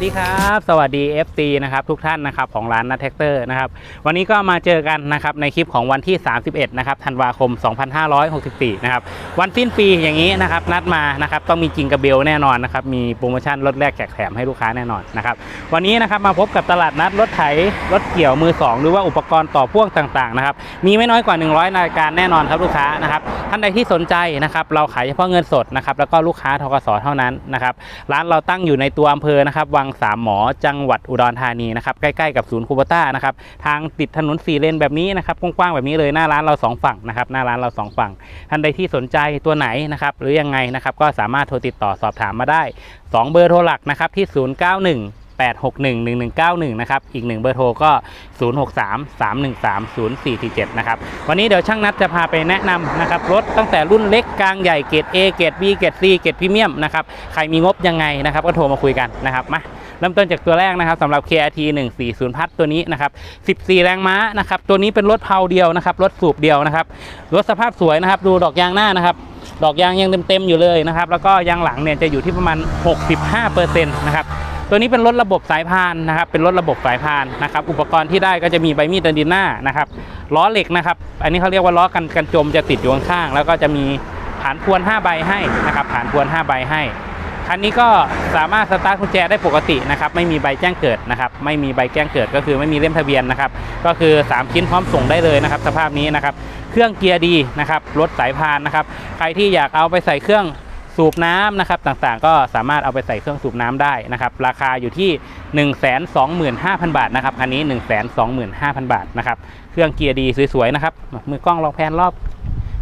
สดีครับ สวัสดี FC นะครับทุกท่านนะครับของร้านนัทแท็กเตอร์นะครับวันนี้ก็มาเจอกันนะครับในคลิปของวันที่ 31นะครับธันวาคม 2564นะครับวันสิ้นปีอย่างนี้นะครับนัดมานะครับต้องมีจิงกระเบลแน่นอนนะครับมีโปรโมชั่นลดแลกแจกแถมให้ลูกค้าแน่นอนนะครับวันนี้นะครับมาพบกับตลาดนัดรถไถรถเกี่ยวมือ 2 หรือว่าอุปกรณ์ต่อพ่วงต่างๆนะครับมีไม่น้อยกว่า 100รายการแน่นอนครับลูกค้านะครับท่านใดที่สนใจนะครับเราขายเฉพาะเงินสดนะครับแล้วก็ลูกค้าทกสเท่านั้นนะครับร้านเราตั้งอยู่ในตัวอำเภอนะครับวังสามหมอจังหวัดอุดรธานีนะครับใกล้ๆกับศูนย์คูโบต้านะครับทางติดถนนสี่เลนแบบนี้นะครับกว้างๆแบบนี้เลยหน้าร้านเราสองฝั่งนะครับหน้าร้านเราสองฝั่ง ท่านใดที่สนใจตัวไหนนะครับหรือยังไงนะครับก็สามารถโทรติดต่อสอบถามมาได้ 2 เบอร์โทรหลักนะครับที่ 0 9 1 1191นะครับอีก1เบอร์โทรก็ 063 313 0447นะครับวันนี้เดี๋ยวช่างนัดจะพาไปแนะนำนะครับรถตั้งแต่รุ่นเล็กกลางใหญ่เกรด A เกรด B เกรด C เกรดพรีเมียมนะครับใครมีงบยังไงนะครับก็โทรมาคุยกันนะครับมาเริ่มต้นจากตัวแรกนะครับสำหรับ KRT 140พัทตัวนี้นะครับ 14 แรงม้านะครับตัวนี้เป็นรถเพาเดียวนะครับรถสูบเดียวนะครับรถสภาพสวยนะครับดูดอกยางหน้านะครับดอกยางยังเต็มๆอยู่เลยนะครับแล้วก็ยางหลังเนี่ยจะอยู่ที่ประมาณ 65%นะครับ ตัวนี้เป็นรถระบบสายพานนะครับ เป็นรถระบบสายพานนะครับ อุปกรณ์ที่ได้ก็จะมีใบมีดดินดินหน้านะครับ ล้อเหล็กนะครับ อันนี้เขาเรียกว่าล้อกันกันจมจะติดอยู่ข้างแล้วก็จะมีฐานพวน 5 ใบให้นะครับฐานพวน 5 ใบให้ คันนี้ก็สามารถสตาร์ทกุญแจได้ปกตินะครับ ไม่มีใบแจ้งเกิดนะครับ ไม่มีใบแจ้งเกิดก็คือไม่มีเล่มทะเบียนนะครับ ก็คือ 3 ชิ้นพร้อมส่งได้เลยนะครับ สภาพนี้นะครับ เครื่องเกียร์ดีนะครับ รถสายพานนะครับ ใครที่อยากเอาไปใส่เครื่อง สูบน้ำนะครับต่างๆ ก็สามารถเอาไปใส่เครื่องสูบน้ำได้นะครับ ราคาอยู่ที่ 125,000 บาทนะครับคันนี้ 125,000 บาทนะครับเครื่องเกียร์ดีสวยๆนะครับมือกล้องลองแพนรอบ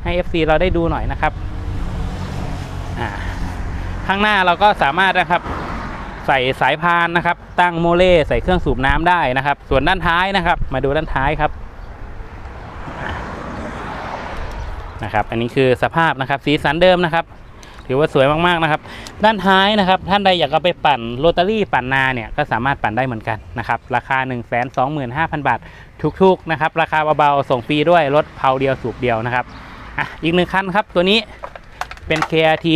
ให้ FC เราได้ดูหน่อยนะครับข้างหน้าเราก็สามารถนะครับใส่สายพานนะครับ ตั้งโมเล่ใส่เครื่องสูบน้ำได้นะครับ ส่วนด้านท้ายนะครับ มาดูด้านท้ายครับนะครับ อันนี้คือสภาพนะครับ สีสันเดิมนะครับ ถือว่าสวยมากๆนะครับ ด้านท้ายนะครับ ท่านใดอยากเอาไปปั่นโรตารี่ปั่นนาเนี่ยก็สามารถปั่นได้เหมือนกันนะครับ ราคา 1 2 5 0 0 0 บาททุกๆนะครับ ราคาเบาๆส่งฟรีด้วยรถเพาเดียวสูบเดียวนะครับอะอีกหนึ่งคันครับ ตัวนี้เป็น KRT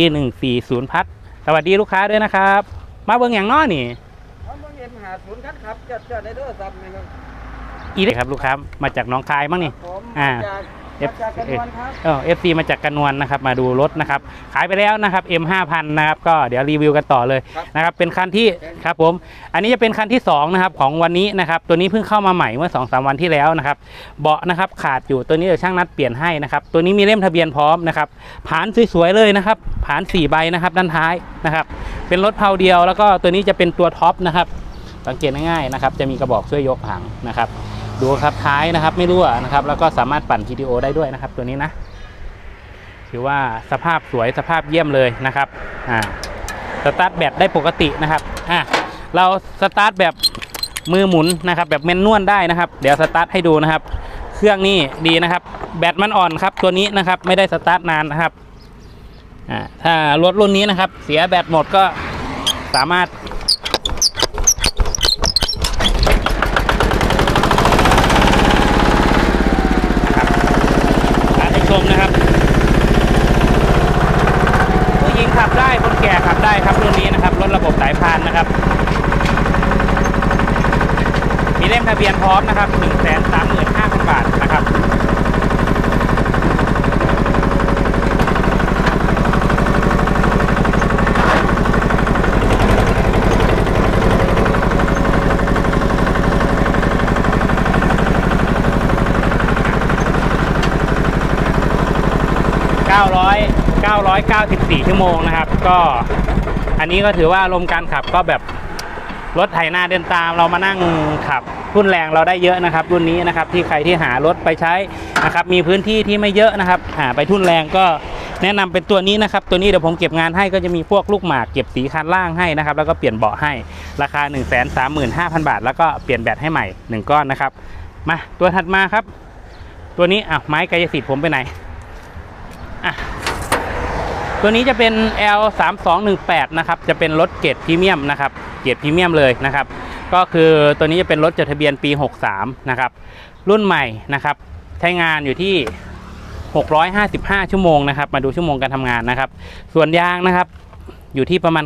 140พัทสวัสดีลูกค้าด้วยนะครับ มาเบิ่งอย่างน้อนี่เอาเมืองเอ็มหาศูนย์ครับครับจัดจัดในโทรศัพท์นะครับอีเลยครับลูกค้ามาจากหน้องคายมั้งนี่ผมอ่า จากเอฟจากกระนวลครับเออฟซีมาจากกระนวลนะครับมาดูรถนะครับขายไปแล้วนะครับ M 5 0 0นะครับก็เดี๋ยวรีวิวกันต่อเลยนะครับเป็นคันที่ครับผมอันนี้จะเป็นคันที่2นะครับของวันนี้นะครับตัวนี้เพิ่งเข้ามาใหม่เมื่อ2อสวันที่แล้วนะครับเบาะนะครับขาดอยู่ตัวนี้เดี๋ยวช่างนัดเปลี่ยนให้นะครับตัวนี้มีเล่มทะเบียนพร้อมนะครับผานสวยๆเลยนะครับผาน4ใบนะครับด้านท้ายนะครับเป็นรถเพาเดียว แล้วก็ตัวนี้จะเป็นตัวท็อปนะครับสังเกตง่ายๆนะครับจะมีกระบอกช่วยยกหางนะครับ ดูครับท้ายนะครับไม่รั่วนะครับ แล้วก็สามารถปั่น GTO ได้ด้วยนะครับ ตัวนี้นะถือว่าสภาพสวยสภาพเยี่ยมเลยนะครับอ่าสตาร์ทแบบได้ปกตินะครับอะเราสตาร์ทแบบมือหมุนนะครับ แบบเมนนวลได้นะครับ เดี๋ยวสตาร์ทให้ดูนะครับ เครื่องนี่ดีนะครับ แบตมันอ่อนครับตัวนี้นะครับไม่ได้สตาร์ทนานนะครับอ่าถ้ารถรุ่นนี้นะครับ เสียแบตหมดก็สามารถ ร้านให้ ชมนะครับ ผู้หญิงขับได้คนแก่ขับได้ครับรุ่นนี้นะครับรถระบบสายพานนะครับ มีเล่มทะเบียนพร้อมนะครับ1 3 5 0 0 0 บาทนะครับ 994 ชั่วโมงนะครับ ก็อันนี้ก็ถือว่าลมการขับก็แบบรถไถนาเดินตามเรามานั่งขับรุ่นแรงเราได้เยอะนะครับ รุ่นนี้นะครับที่ใครที่หารถไปใช้นะครับ มีพื้นที่ที่ไม่เยอะนะครับ หาไปทุนแรงก็แนะนำเป็นตัวนี้นะครับ ตัวนี้เดี๋ยวผมเก็บงานให้ก็จะมีพวกลูกหมากเก็บสีคันล่างให้นะครับ แล้วก็เปลี่ยนเบาะให้ราคา 1 3 5 0 0 0 บาท แล้วก็เปลี่ยนแบตให้ใหม่ 1 ก้อนนะครับ มาตัวถัดมาครับ ตัวนี้อะไม้กายสิทธิ์ผมไปไหนอะ ตัวนี้จะเป็น L 3 2 1 8นะครับ จะเป็นรถเกรดพรีเมียมนะครับ เกรดพรีเมียมเลยนะครับ ก็คือตัวนี้จะเป็นรถจดทะเบียนปี 63 นะครับ รุ่นใหม่นะครับ ใช้งานอยู่ที่ 655 ชั่วโมงนะครับ มาดูชั่วโมงการทำงานนะครับ ส่วนยางนะครับอยู่ที่ประมาณ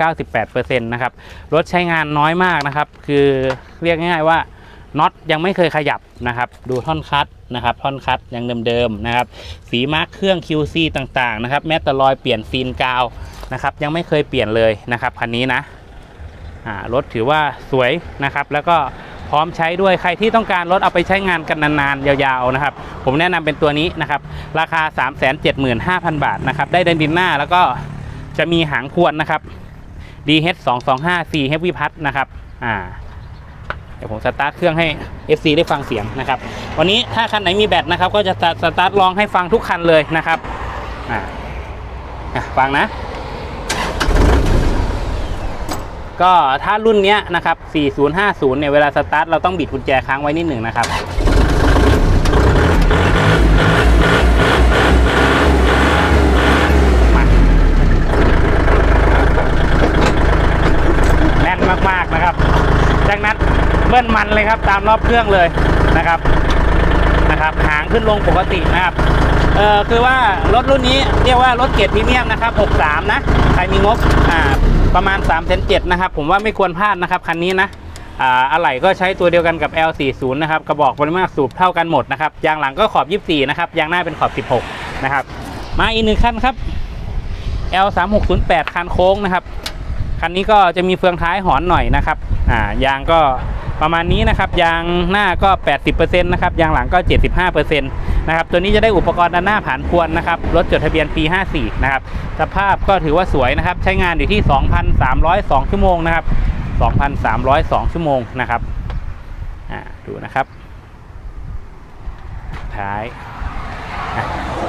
95-98%นะครับ รถใช้งานน้อยมากนะครับ คือเรียกง่ายๆว่า น็อตยังไม่เคยขยับนะครับ ดูท่อนคัดนะครับ ท่อนคัดยังเดิมๆนะครับ สีมาร์คเครื่อง QC ต่างๆนะครับ แม้แต่รอยเปลี่ยนซีนกาวนะครับ ยังไม่เคยเปลี่ยนเลยนะครับคันนี้นะรถถือว่าสวยนะครับ แล้วก็พร้อมใช้ด้วยใครที่ต้องการรถเอาไปใช้งานกันนานๆ ยาวๆนะครับ ผมแนะนำเป็นตัวนี้นะครับ ราคา 375,000 บาทนะครับ ได้เดนดินหน้าแล้วก็จะมีหางพวนนะครับ DH 2 2 5 4 Heavy p a t นะครับ อ่า ดี๋ยวผมสตาร์ทเครื่องให้ FC ได้ฟังเสียงนะครับ วันนี้ถ้าคันไหนมีแบตนะครับ ก็จะสตาร์ทลองให้ฟังทุกคันเลยนะครับอ่าอะฟังนะ ก็ถ้ารุ่นนี้นะครับ 4050 เนี่ยเวลาสตาร์ทเราต้องบิดกุญแจค้างไว้นิดหนึ่งนะครับ มาแน่นมาก ๆ นะครับ จากนั้น เบิ้ลมันเลยครับ ตามรอบเครื่องเลยนะครับนะครับหางขึ้นลงปกตินะครับเออคือว่ารถรุ่นนี้เรียกว่ารถเกียรติพรีเมียมนะครับ 63 นะ ใครมีงบอ่าประมาณ3 7 0 0นะครับ ผมว่าไม่ควรพลาดนะครับ คันนี้นะอ่าอะไหล่ก็ใช้ตัวเดียวกันกับ L40 นะครับ กระบอกปริมาตรสูบเท่ากันหมดนะครับ ยางหลังก็ขอบ 24 นะครับ ยางหน้าเป็นขอบ 16 นะครับ มาอีกหนึ่งคันครับ L3608 คันโค้งนะครับ คันนี้ก็จะมีเฟืองท้ายหอนหน่อยนะครับอ่ายางก็ ประมาณนี้นะครับยางหน้าก็ 80%นะครับยางหลังก็ 75%นะครับตัวนี้จะได้อุปกรณ์ด้านหน้าผ่านพวนนะครับรถจดทะเบียนปี 54 นะครับสภาพก็ถือว่าสวยนะครับใช้งานอยู่ที่ 2,302 ชั่วโมงนะครับ 2,302 ชั่วโมงนะครับอ่าดูนะครับท้าย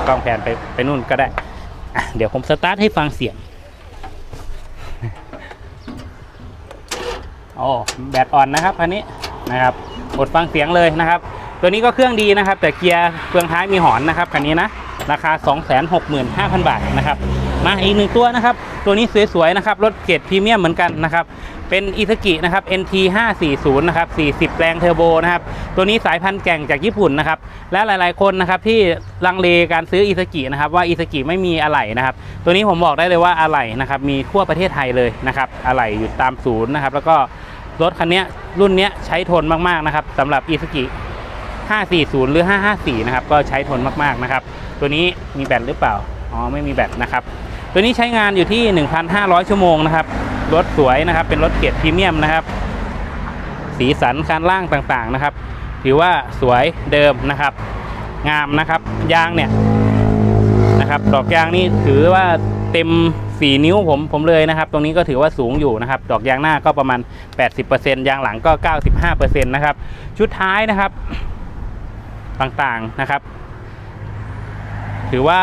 กล้องแผนไปไปนู่นก็ได้ เดี๋ยวผมสตาร์ทให้ฟังเสียง โอ้แบตอ่อนนะครับคันนี้นะครับอดฟังเสียงเลยนะครับ ตัวนี้ก็เครื่องดีนะครับ แต่เกียร์เฟืองท้ายมีหอนนะครับคันนี้นะราคา 265,000 บาทนะครับมาอีกหนึ่งตัวนะครับ ตัวนี้สวยๆนะครับรถเกรดพรีเมียมเหมือนกันนะครับ เป็นอิซ k i นะครับ NT 540นะครับ40 แรงเทอร์โบนะครับ ตัวนี้สายพันธุ์แก่งจากญี่ปุ่นนะครับ และหลายๆ คนนะครับที่ลังเลการซื้ออิซ k i นะครับว่าอิซ k i ไม่มีอะไหล่นะครับ ตัวนี้ผมบอกได้เลยว่าอะไหล่นะครับมีทั่วประเทศไทยเลยนะครับอะไหล่อยู่ตามศูนย์นะครับ แล้วก็รถคันนี้รุ่นนี้ใช้ทนมากๆนะครับสำหรับอิซ k i 540 หรือ 554 นะครับ ก็ใช้ทนมากๆนะครับ ตัวนี้มีแบตหรือเปล่า อ๋อ ไม่มีแบตนะครับ ตัวนี้ใช้งานอยู่ที่ 1,500 ชั่วโมงนะครับ รถสวยนะครับ เป็นรถเกียรติพรีเมียมนะครับ สีสันการล่างต่างๆนะครับ ถือว่าสวยเดิมนะครับ งามนะครับ ยางเนี่ยนะครับดอกยางนี่ถือว่าเต็ม 4 นิ้วผมผมเลยนะครับ ตรงนี้ก็ถือว่าสูงอยู่นะครับ ดอกยางหน้าก็ประมาณ 80%ยางหลังก็ 95%นะครับ ชุดท้ายนะครับ ต่างๆนะครับ ถือว่า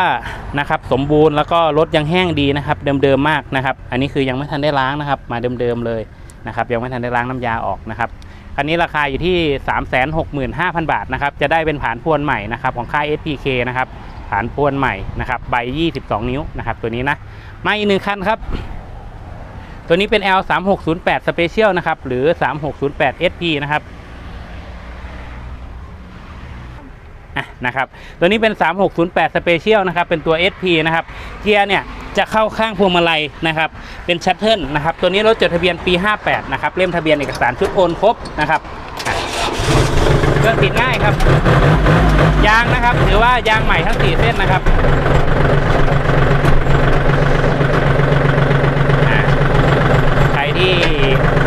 นะครับสมบูรณ์แล้วก็รถยังแห้งดีนะครับ เดิมๆมากนะครับ อันนี้คือยังไม่ทันได้ล้างนะครับ มาเดิมๆเลยนะครับ ยังไม่ทันได้ล้างน้ำยาออกนะครับคันนี้ราคาอยู่ที่ 365,000 บาทนะครับ จะได้เป็นผานพวนใหม่นะครับของค่าย SPK นะครับผานพวนใหม่นะครับใบ 22 นิ้วนะครับ ตัวนี้นะมาอีกหนึ่งคันครับ ตัวนี้เป็น L 3 6 0 8 Special นะครับหรือ 3608 SP นะครับ อะ นะครับตัวนี้เป็น 3608 Special นะครับเป็นตัว SP นะครับเกียร์เนี่ยจะเข้าข้างพวงมาลัยนะครับเป็นชัตเทิลนะครับตัวนี้รถจดทะเบียนปี 58 นะครับเล่มทะเบียนเอกสารชุดโอนครบนะครับเครื่องติดง่ายครับยางนะครับ ถือว่ายางใหม่ทั้ง 4 เส้นนะครับอะใครที่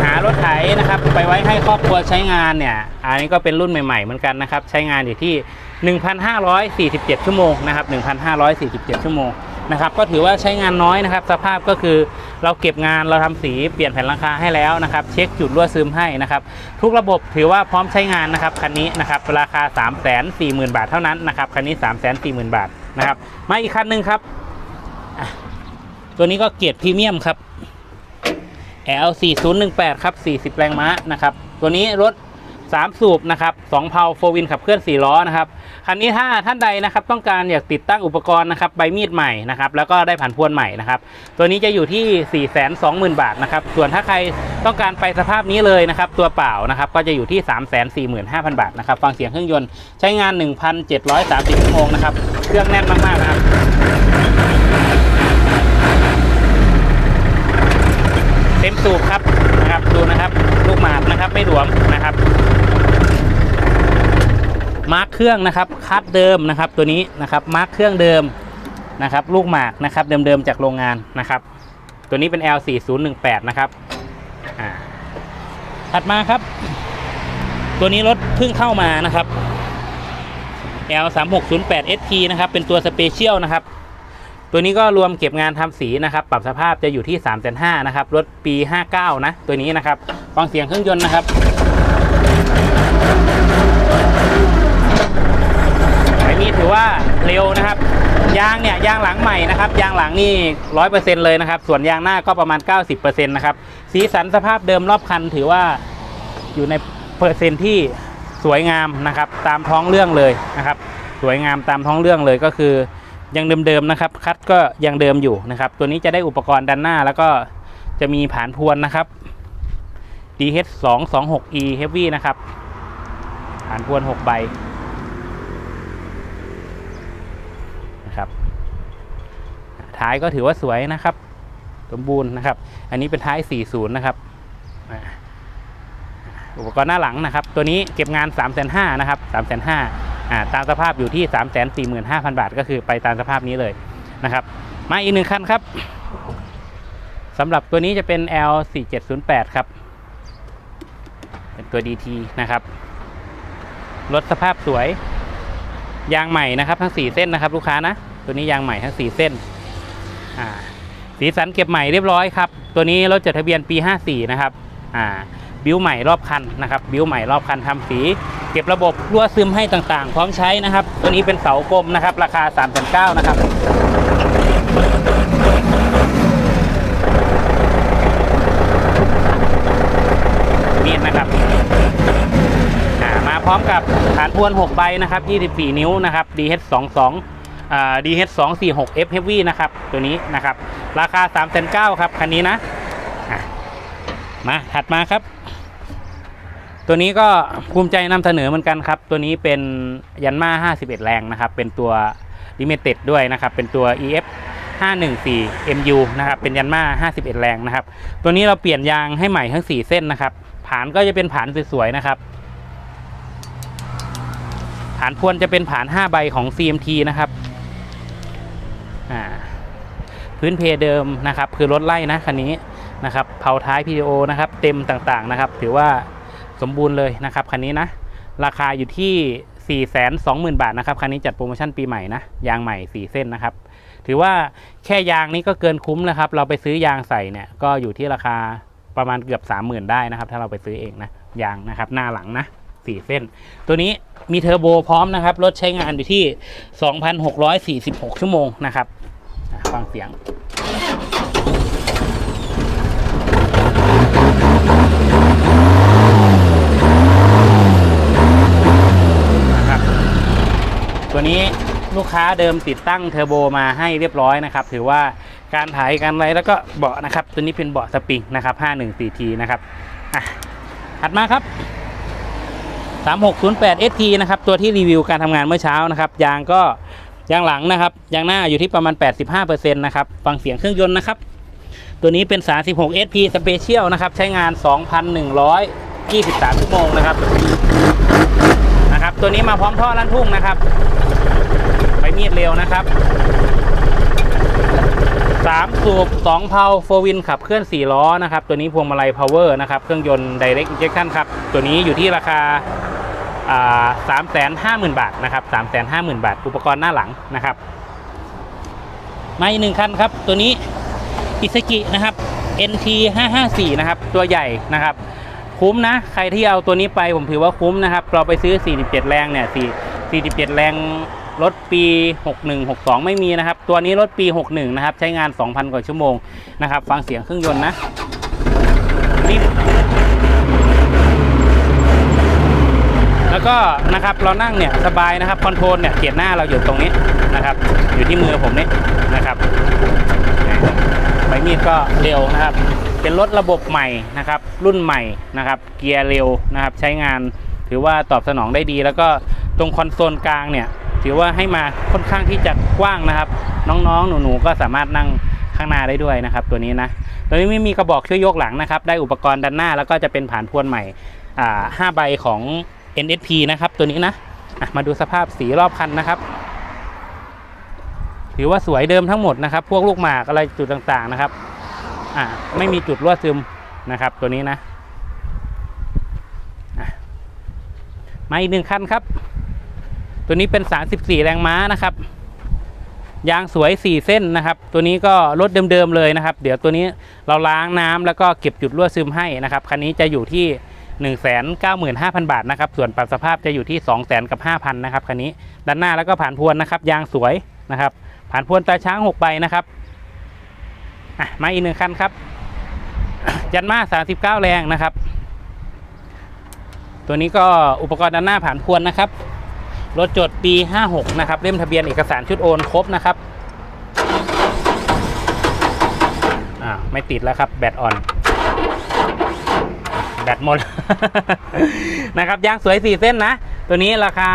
หาร ถไถนะครับไปไว้ให้ครอบครัวใช้งานเนี่ย อันนี้ก็เป็นรุ่นใหม่ๆเหมือนกันนะครับ ใช้งานอยู่ที่ 1,547 ชั่วโมงนะครับ 1,547 ชั่วโมงนะครับ ก็ถือว่าใช้งานน้อยนะครับ สภาพก็คือเราเก็บงานเราทำสีเปลี่ยนแผ่นหลังคาให้แล้วนะครับ เช็คจุดรั่วซึมให้นะครับ ทุกระบบถือว่าพร้อมใช้งานนะครับคันนี้นะครับราคา 340,000 บาทเท่านั้นนะครับคันนี้ 340,000 บาทนะครับมาอีกคันหนึ่งครับ ตัวนี้ก็เกียรติพรีเมียมครับ L4018 ครับ 40 แรงม้านะครับ ตัวนี้รถ 3 สูบนะครับ2เพาโฟวินขับเคลื่อน 4 ล้อนะครับ คันนี้ถ้าท่านใดนะครับต้องการอยากติดตั้งอุปกรณ์นะครับใบมีดใหม่นะครับแล้วก็ได้ผ่านพวนใหม่นะครับ ตัวนี้จะอยู่ที่ 420,000 บาทนะครับ ส่วนถ้าใครต้องการไปสภาพนี้เลยนะครับตัวเปล่านะครับก็จะอยู่ที่ 345,000 บาทนะครับฟังเสียงเครื่องยนต์ใช้งาน 1,730ชั่วโมงนะครับเครื่องแน่นมากๆนะครับ เต็มสูบครับนะครับดูนะครับลูกหมากนะครับไม่หลวมนะครับ มาร์คเครื่องนะครับคัดเดิมนะครับตัวนี้นะครับมาร์คเครื่องเดิมนะครับลูกหมากนะครับเดิมๆจากโรงงานนะครับ ตัวนี้เป็น L4018 นะครับถัดมาครับ ตัวนี้รถเพิ่งเข้ามานะครับ L3608 ST นะครับเป็นตัวสเปเชียลนะครับ ตัวนี้ก็รวมเก็บงานทำสีนะครับ ปรับสภาพจะอยู่ที่ 3 5 0 0 0นะครับ รถปี 59 นะ ตัวนี้นะครับ ฟังเสียงเครื่องยนต์นะครับไอ้นี่ถือว่าเร็วนะครับ ยางเนี่ยยางหลังใหม่นะครับ ยางหลังนี่ร้อยเปอร์เซ็นเลยนะครับ ส่วนยางหน้าก็ประมาณ 90%นะครับ สีสันสภาพเดิมรอบคันถือว่าอยู่ในเปอร์เซ็นต์ที่สวยงามนะครับ ตามท้องเรื่องเลยนะครับ สวยงามตามท้องเรื่องเลยก็คือ ยังเดิมๆนะครับ คัดก็ยังเดิมอยู่นะครับ ตัวนี้จะได้อุปกรณ์ด้านหน้า แล้วก็จะมีผานพวนนะครับ DH 2 2 6 E Heavy นะครับ ผานพวน 6 ใบนะครับท้ายก็ถือว่าสวยนะครับ สมบูรณ์นะครับ อันนี้เป็นท้าย 40 นะครับ อุปกรณ์หน้าหลังนะครับ ตัวนี้เก็บงาน3 5 0 0 0นะครับ3 5 0 0 0อ่าตามสภาพอยู่ที่ 3 4 5 0 0 0 บาท ก็คือไปตามสภาพนี้เลยนะครับ มาอีกหนึ่งคันครับสำหรับตัวนี้จะเป็น L4708 ครับ เป็นตัว DT นะครับ รถสภาพสวย ยางใหม่นะครับทั้ง 4 เส้นนะครับ ลูกค้านะ ตัวนี้ยางใหม่ทั้ง 4 เส้น สีสันเก็บใหม่เรียบร้อยครับ ตัวนี้รถจดทะเบียนปี 54 นะครับ อ่า บิวใหม่รอบคันนะครับบิวใหม่รอบคันทำสี เก็บระบบรั่วซึมให้ต่างๆ พร้อมใช้นะครับ ตัวนี้เป็นเสากลมนะครับ ราคา3 9 0 0นะครับนี่นะครับมาพร้อมกับฐานพวน 6 ใบนะครับ 24 นิ้วนะครับ DH 2 2อ่า DH 2 4 6 F Heavy นะครับ ตัวนี้นะครับ ราคา 3 9 0 0ครับ คันนี้นะ มาถัดมาครับ ตัวนี้ก็ภูมิใจนำเสนอเหมือนกันครับ ตัวนี้เป็นยันมา 51 แรงนะครับ เป็นตัว Limited ด้วยนะครับ เป็นตัว EF 514 MU นะครับเป็นยันมา 51 แรงนะครับ ตัวนี้เราเปลี่ยนยางให้ใหม่ทั้ง 4 เส้นนะครับ ผานก็จะเป็นผานสวยๆนะครับผานพวนจะเป็นผาน 5 ใบของ CMT นะครับพื้นเพเดิมนะครับ คือรถไล่นะคันนี้ นะครับเผาท้าย PDO นะครับเต็มต่างๆนะครับ ถือว่าสมบูรณ์เลยนะครับคันนี้นะราคาอยู่ที่ 420,000 บาทนะครับคันนี้จัดโปรโมชั่นปีใหม่นะยางใหม่ 4 เส้นนะครับ ถือว่าแค่ยางนี้ก็เกินคุ้มแล้วครับ เราไปซื้อยางใส่เนี่ยก็อยู่ที่ราคาประมาณเกือบ 30,000 ได้นะครับ ถ้าเราไปซื้อเองนะยางนะครับหน้าหลังนะ4เส้น ตัวนี้มีเทอร์โบพร้อมนะครับรถใช้งานอยู่ที่ 2,646 ชั่วโมงนะครับฟังเสียง นะครับ ตัวนี้ลูกค้าเดิมติดตั้งเทอร์โบมาให้เรียบร้อยนะครับ ถือว่าการถ่ายการไรแล้วก็เบาะนะครับ ตัวนี้เป็นเบาะสปริงนะครับ 514T นะครับอะถัดมาครับ 3608 ST นะครับ ตัวที่รีวิวการทำงานเมื่อเช้านะครับ ยางก็ยางหลังนะครับ ยางหน้าอยู่ที่ประมาณ 85%นะครับ ฟังเสียงเครื่องยนต์นะครับ ตัวนี้เป็น 36 SP Special นะครับ ใช้งาน 2,123 ชั่วโมงนะครับ นะครับ ตัวนี้มาพร้อมท่อลั่นทุ่งนะครับ ไปมีดเร็วนะครับ3สูบ2เพาโฟวินขับเคลื่อน4ล้อนะครับ ตัวนี้พวงมาลัยพาวเวอร์นะครับ เครื่องยนต์ Direct Injection ครับ ตัวนี้อยู่ที่ราคาสามแสนห้าหมื่นบาทนะครับสามแสนห้าหมื่นบาท อุปกรณ์หน้าหลังนะครับ มาอีกหนึ่งคันครับ ตัวนี้อิซ a กินะครับ NT 554นะครับ ตัวใหญ่นะครับ คุ้มนะ ใครที่เอาตัวนี้ไปผมถือว่าคุ้มนะครับ เราไปซื้อ 47 แรงเนี่ย4 47 แรงรถปี 61 62 ไม่มีนะครับ ตัวนี้รถปี 61 นะครับ ใช้งาน 2,000 กว่าชั่วโมงนะครับ ฟังเสียงเครื่องยนต์นะนิ่แล้วก็นะครับเรานั่งเนี่ยสบายนะครับคอนโทรลเนี่ยเกียร์หน้าเราอยู่ตรงนี้นะครับ อยู่ที่มือผมนี่นะครับใบมีดก็เร็วนะครับ เป็นรถระบบใหม่นะครับ รุ่นใหม่นะครับ เกียร์เร็วนะครับ ใช้งานถือว่าตอบสนองได้ดี แล้วก็ตรงคอนโซลกลางเนี่ย ถือว่าให้มาค่อนข้างที่จะกว้างนะครับ น้องๆ หนูๆ ก็สามารถนั่งข้างหน้าได้ด้วยนะครับ ตัวนี้นะตัวนี้ไม่มีกระบอกช่วยยกหลังนะครับ ได้อุปกรณ์ด้านหน้าแล้วก็จะเป็นผ่านพวนใหม่อ่าห้าใบของ NSP นะครับ ตัวนี้นะะมาดูสภาพสีรอบคันนะครับถือว่าสวยเดิมทั้งหมดนะครับ พวกลูกหมากอะไรจุดต่างๆนะครับ อ่าไม่มีจุดรั่วซึมนะครับ ตัวนี้นะมาอีกหนึ่งคันครับ ตัวนี้เป็น 34 แรงม้านะครับ ยางสวย 4 เส้นนะครับ ตัวนี้ก็รถเดิมๆเลยนะครับ เดี๋ยวตัวนี้เราล้างน้ำแล้วก็เก็บจุดรั่วซึมให้นะครับ คันนี้จะอยู่ที่ 195,000 บาทนะครับ ส่วนปรับสภาพจะอยู่ที่ 200,000กับ5,000นะครับ คันนี้ ด้านหน้าแล้วก็ผ่านพวนนะครับ ยางสวยนะครับ ผ่านพวนตาช้าง 6 ใบนะครับ อะมาอีกหนึ่งคันครับ ยันมา 39 แรงนะครับ ตัวนี้ก็อุปกรณ์ด้านหน้าผ่านพวนนะครับ รถจดปี 56 นะครับ เล่มทะเบียนเอกสารชุดโอนครบนะครับอ่าไม่ติดแล้วครับ แบตอ่อน แบตหมด นะครับยางสวย 4 เส้นนะ ตัวนี้ราคา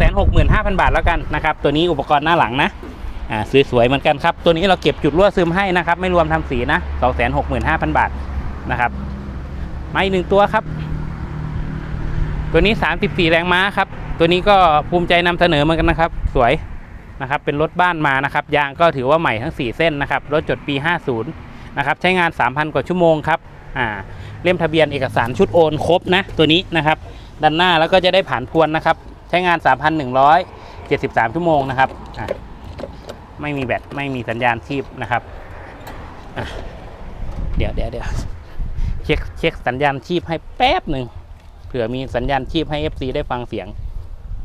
265,000 บาทแล้วกันนะครับ ตัวนี้อุปกรณ์หน้าหลังนะ อ่าสวยๆเหมือนกันครับ ตัวนี้เราเก็บจุดรั่วซึมให้นะครับ ไม่รวมทำสีนะ265,000บาทนะครับมาอีกหนึ่งตัวครับ ตัวนี้34แรงม้าครับ ตัวนี้ก็ภูมิใจนำเสนอเหมือนกันนะครับ สวยนะครับเป็นรถบ้านมานะครับยางก็ถือว่าใหม่ทั้ง 4 เส้นนะครับรถจดปี 50นะครับใช้งาน 3,000 กว่าชั่วโมงครับอ่าเล่มทะเบียนเอกสารชุดโอนครบนะตัวนี้นะครับด้านหน้าแล้วก็จะได้ผ่านพวนนะครับใช้งาน 3,173 ชั่วโมงนะครับอ่า ไม่มีแบตไม่มีสัญญาณชีพนะครับเดี๋ยวเดี๋ยวเดี๋ยวเช็คเช็คสัญญาณชีพให้แป๊บหนึ่งเผื่อมีสัญญาณชีพให้ FC ได้ฟังเสียง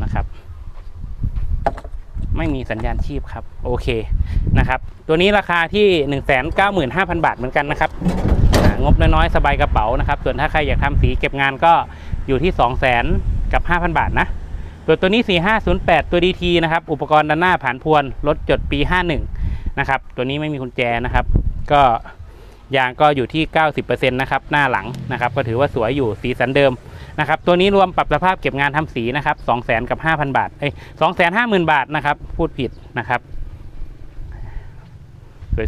นะครับ ไม่มีสัญญาณชีพครับ โอเคนะครับ ตัวนี้ราคาที่ 195,000 บาทเหมือนกันนะครับงบน้อยๆ สบายกระเป๋านะครับ ส่วนถ้าใครอยากทำสีเก็บงานก็อยู่ที่ 200,000 กับ 5,000 บาทนะ ตัวตัวนี้ 4508 ตัว DT นะครับ อุปกรณ์ด้านหน้าผ่านพวน รถจดปี 51 นะครับ ตัวนี้ไม่มีกุญแจนะครับ ก็ยางก็อยู่ที่ 90%นะครับ หน้าหลังนะครับ ก็ถือว่าสวยอยู่ สีสันเดิมนะครับ ตัวนี้รวมปรับสภาพเก็บงานทำสีนะครับ200,000กับ 5,000 บาท เอ้ย250,000 บาทนะครับ พูดผิดนะครับ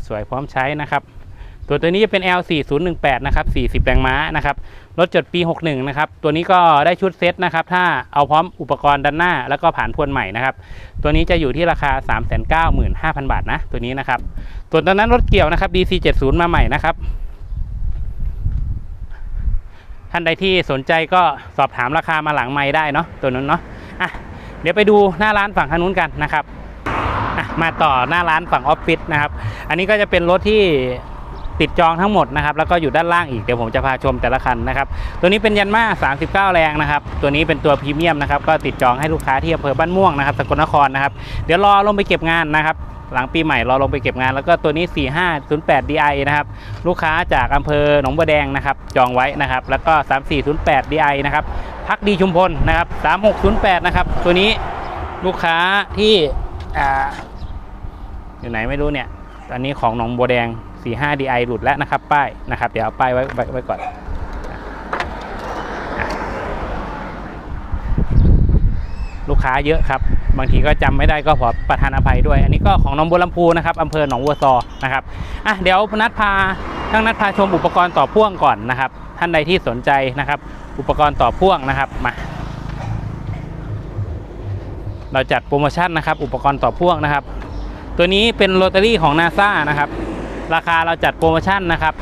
สวยๆ พร้อมใช้นะครับ ตัวตัวนี้จะเป็น L4018 นะครับ 40 แรงม้านะครับ รถจดปี 61 นะครับ ตัวนี้ก็ได้ชุดเซ็ตนะครับ ถ้าเอาพร้อมอุปกรณ์ด้านหน้า แล้วก็ผ่านพวนใหม่นะครับ ตัวนี้จะอยู่ที่ราคา 395,000 บาทนะ ตัวนี้นะครับ ส่วนตอนนั้นรถเกี่ยวนะครับ DC70 มาใหม่นะครับ ท่านใดที่สนใจก็สอบถามราคามาหลังไม้ได้เนาะ ตัวนั้นเนาะ อะ เดี๋ยวไปดูหน้าร้านฝั่งทางนู้นกันนะครับ มาต่อหน้าร้านฝั่งออฟฟิศนะครับ อันนี้ก็จะเป็นรถที่ ติดจองทั้งหมดนะครับแล้วก็อยู่ด้านล่างอีกเดี๋ยวผมจะพาชมแต่ละคันนะครับตัวนี้เป็นยันมา 39 แรงนะครับตัวนี้เป็นตัวพรีเมียมนะครับก็ติดจองให้ลูกค้าที่อำเภอบ้านม่วงนะครับสกลนครนะครับเดี๋ยวรอลงไปเก็บงานนะครับหลังปีใหม่รอลงไปเก็บงานแล้วก็ตัวนี้ 4508 DI นะครับลูกค้าจากอำเภอหนองบัวแดงนะครับจองไว้นะครับแล้วก็ 3408 DI นะครับพักดีชุมพลนะครับ3608 นะครับตัวนี้ลูกค้าที่ออยู่ไหนไม่รู้เนี่ยอันนี้ของหนองบัวแดง 45 DI หลุดแล้วนะครับ ป้ายนะครับ เดี๋ยวเอาป้ายไว้ไว้ไว้ก่อนลูกค้าเยอะครับ บางทีก็จำไม่ได้ก็ขอประทานอภัยด้วย อันนี้ก็ของหนองบัวลำพูนะครับอำเภอหนองวัวซอนะครับอะเดี๋ยวนัดพาทั้งนัดพาชมอุปกรณ์ต่อพ่วงก่อนนะครับ ท่านใดที่สนใจนะครับ อุปกรณ์ต่อพ่วงนะครับมา เราจัดโปรโมชั่นนะครับ อุปกรณ์ต่อพ่วงนะครับ ตัวนี้เป็นโรตารี่ของนาซานะครับ ราคาเราจัดโปรโมชั่นนะครับ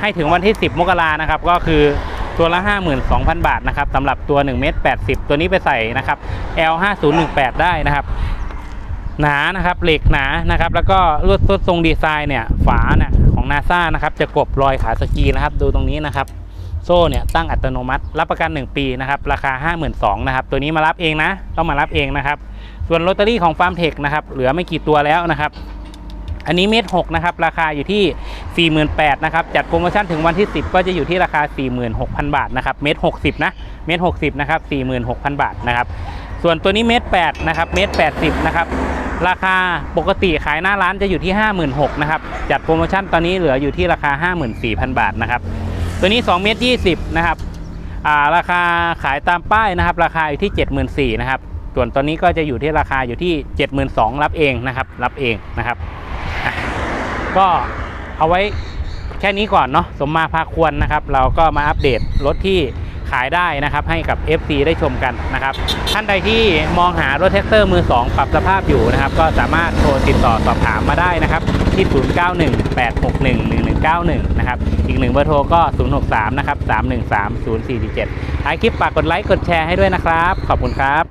ให้ถึงวันที่ 10 มกรานะครับ ก็คือตัวละ 52,000 บาทนะครับสำหรับตัว1เมตร80 ตัวนี้ไปใส่นะครับ L 5018 ได้นะครับ หนานะครับเหล็กหนานะครับ แล้วก็ลวดทดทรงดีไซน์เนี่ยฝาเนี่ยของนาซานะครับ จะกบรอยขาสกีนะครับ ดูตรงนี้นะครับ โซ่เนี่ยตั้งอัตโนมัติ รับประกัน 1 ปีนะครับ ราคา 52,000นะครับ ตัวนี้มารับเองนะ ต้องมารับเองนะครับ ส่วนลอตเตอรี่ของฟาร์มเทคนะครับ เหลือไม่กี่ตัวแล้วนะครับ อันนี้เมตรหกนะครับราคาอยู่ที่ 48,000นะครับจัดโปรโมชั่นถึงวันที่ 10 ก็จะอยู่ที่ราคา 46,000 บาทนะครับเมตร60นะเมตร60นะครับ46,000 บาทนะครับส่วนตัวนี้เมตร8นะครับเมตร80นะครับราคาปกติขายหน้าร้านจะอยู่ที่ 56,000นะครับจัดโปรโมชั่นตอนนี้เหลืออยู่ที่ราคา 54,000 บาทนะครับตัวนี้2เมตร20นะครับาราคาขายตามป้ายนะครับ ราคาอยู่ที่ 74,000นะครับส่วนตอนนี้ก็จะอยู่ที่ราคาอยู่ที่ 72,000 รับเองนะครับ รับเองนะครับ ก็เอาไว้แค่นี้ก่อนเนาะสมมาพาควรนะครับ เราก็มาอัปเดตรถที่ขายได้นะครับให้กับ FC ได้ชมกันนะครับ ท่านใดที่มองหารถแท็กเตอร์มือ 2 ปรับสภาพอยู่นะครับ ก็สามารถโทรติดต่อสอบถามมาได้นะครับ ที่ 0918611191 นะครับ อีกหนึ่งเบอร์โทรก็ 063 นะครับ 313 0447ท้ายคลิปฝากกดไลค์กดแชร์ให้ด้วยนะครับ ขอบคุณครับ